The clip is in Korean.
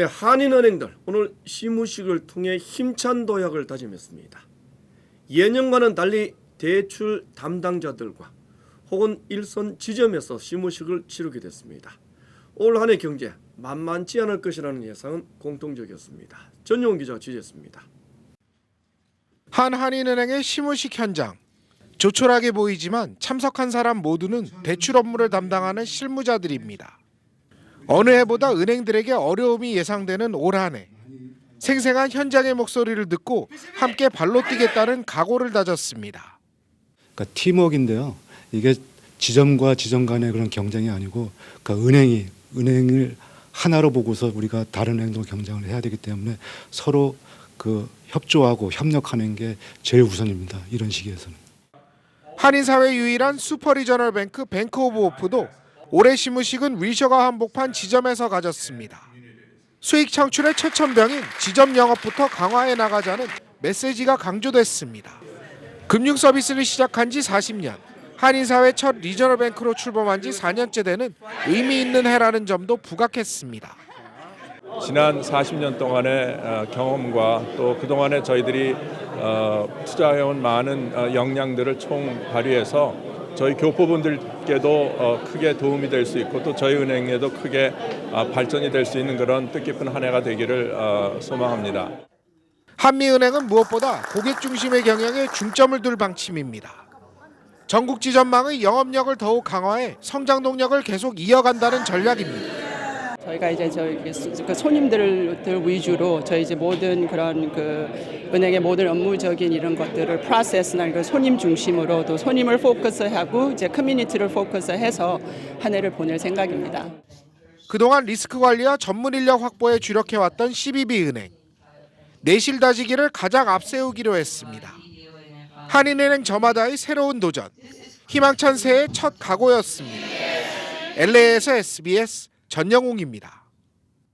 네, 한인은행들 오늘 시무식을 통해 힘찬 도약을 다짐했습니다. 예년과는 달리 대출 담당자들과 혹은 일선 지점에서 시무식을 치르게 됐습니다. 올 한해 경제 만만치 않을 것이라는 예상은 공통적이었습니다. 전용 기자 취재했습니다. 한 한인은행의 시무식 현장. 조촐하게 보이지만 참석한 사람 모두는 대출 업무를 담당하는 실무자들입니다. 어느 해보다 은행들에게 어려움이 예상되는 올 한해. 생생한 현장의 목소리를 듣고 함께 발로 뛰겠다는 각오를 다졌습니다. 그러니까 팀워크인데요. 이게 지점과 지점 간의 그런 경쟁이 아니고 그러니까 은행이 은행을 하나로 보고서 우리가 다른 은행도 경쟁을 해야 되기 때문에 서로 그 협조하고 협력하는 게 제일 우선입니다. 이런 시기에서는. 한인사회 유일한 슈퍼리저널 뱅크 뱅크 오브 오프도 올해 시무식은 위셔가 한복판 지점에서 가졌습니다. 수익 창출의 최첨병인 지점 영업부터 강화해 나가자는 메시지가 강조됐습니다. 금융 서비스를 시작한 지 40년, 한인사회 첫 리저널 뱅크로 출범한 지 4년째 되는 의미 있는 해라는 점도 부각했습니다. 지난 40년 동안의 어, 경험과 또 그동안에 저희들이 어, 투자해온 많은 어, 역량들을 총 발휘해서 저희 교포분들께도 어, 크게 도움이 될 수 있고 또 저희 은행에도 크게 어, 발전이 될 수 있는 그런 뜻깊은 한 해가 되기를 어, 소망합니다. 한미은행은 무엇보다 고객 중심의 경영에 중점을 둘 방침입니다. 전국 지점망의 영업력을 더욱 강화해 성장 동력을 계속 이어간다는 전략입니다. 저희가 이제 수- 그 손님들 위주로 저희 이제 모든 그런 그 은행의 모든 업무적인 이런 것들을 프로세스나 그 손님 중심으로 또 손님을 포커스하고 이제 커뮤니티를 포커스해서 한 해를 보낼 생각입니다. 그동안 리스크 관리와 전문 인력 확보에 주력해왔던 CBB 은행. 내실 다지기를 가장 앞세우기로 했습니다. 한인은행 저마다의 새로운 도전. 희망찬 새해 첫 각오였습니다. LA에서 SBS 전영웅입니다.